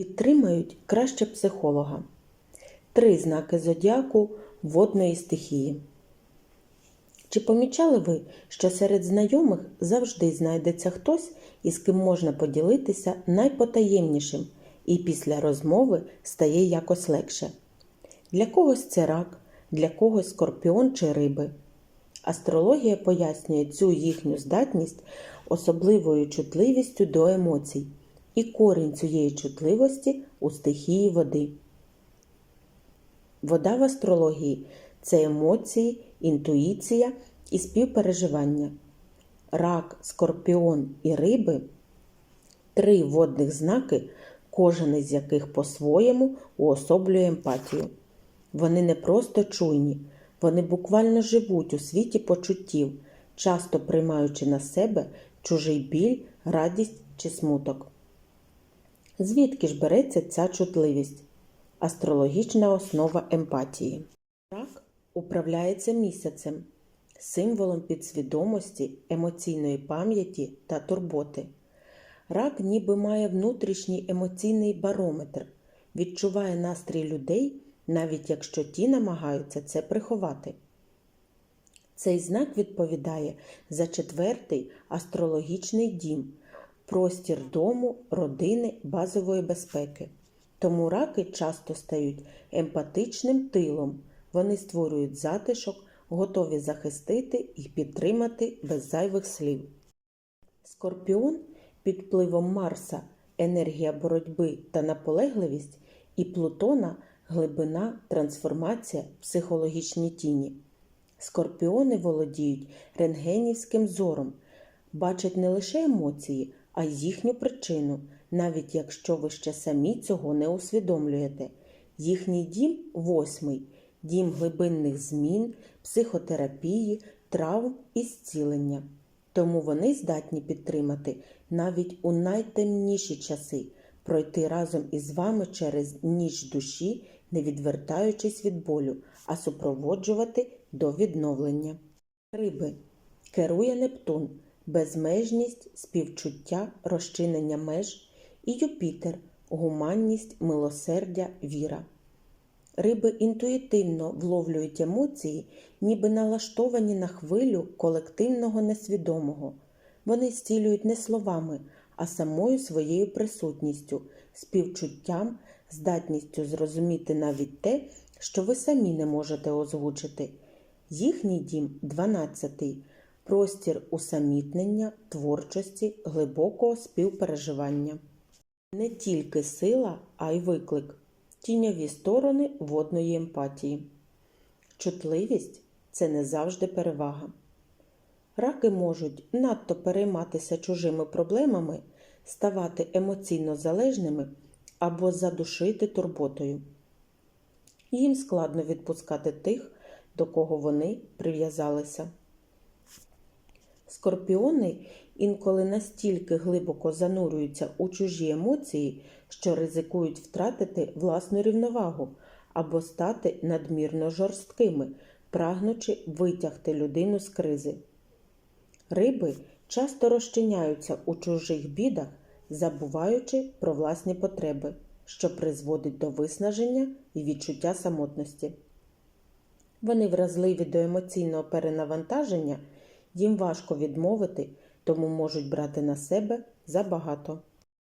підтримають краще психолога. Три знаки зодіаку водної стихії. Чи помічали ви, що серед знайомих завжди знайдеться хтось, із ким можна поділитися найпотаємнішим, і після розмови стає якось легше? Для когось це рак, для когось скорпіон чи риби. Астрологія пояснює цю їхню здатність особливою чутливістю до емоцій, і корінь цієї чутливості у стихії води. Вода в астрології це емоції, інтуїція і співпереживання. Рак, скорпіон і риби три водних знаки, кожен із яких по-своєму уособлює емпатію. Вони не просто чуйні, вони буквально живуть у світі почуттів, часто приймаючи на себе чужий біль, радість чи смуток. Звідки ж береться ця чутливість? Астрологічна основа емпатії. Рак управляється місяцем, символом підсвідомості, емоційної пам'яті та турботи. Рак ніби має внутрішній емоційний барометр, відчуває настрій людей, навіть якщо ті намагаються це приховати. Цей знак відповідає за четвертий астрологічний дім, простір дому, родини, базової безпеки. Тому раки часто стають емпатичним тилом, вони створюють затишок, готові захистити і підтримати без зайвих слів. Скорпіон під впливом Марса енергія боротьби та наполегливість, і Плутона глибина, трансформація, психологічні тіні. Скорпіони володіють рентгенівським зором, бачать не лише емоції, а їхню причину, навіть якщо ви ще самі цього не усвідомлюєте. Їхній дім восьмий дім глибинних змін, психотерапії, травм і зцілення. Тому вони здатні підтримати навіть у найтемніші часи, пройти разом із вами через ніч душі, не відвертаючись від болю, а супроводжувати до відновлення. Риби керує Нептун, безмежність, співчуття, розчинення меж і Юпітер, гуманність, милосердя, віра. Риби інтуїтивно вловлюють емоції, ніби налаштовані на хвилю колективного несвідомого. Вони зцілюють не словами, а самою своєю присутністю, співчуттям, здатністю зрозуміти навіть те, що ви самі не можете озвучити. Їхній дім 12 простір усамітнення, творчості, глибокого співпереживання. Не тільки сила, а й виклик тіньові сторони водної емпатії. Чутливість це не завжди перевага. Раки можуть надто перейматися чужими проблемами, ставати емоційно залежними або задушити турботою. Їм складно відпускати тих, до кого вони прив'язалися. Скорпіони інколи настільки глибоко занурюються у чужі емоції, що ризикують втратити власну рівновагу або стати надмірно жорсткими, прагнучи витягти людину з кризи. Риби часто розчиняються у чужих бідах, забуваючи про власні потреби, що призводить до виснаження і відчуття самотності. Вони вразливі до емоційного перенавантаження, їм важко відмовити, тому можуть брати на себе забагато.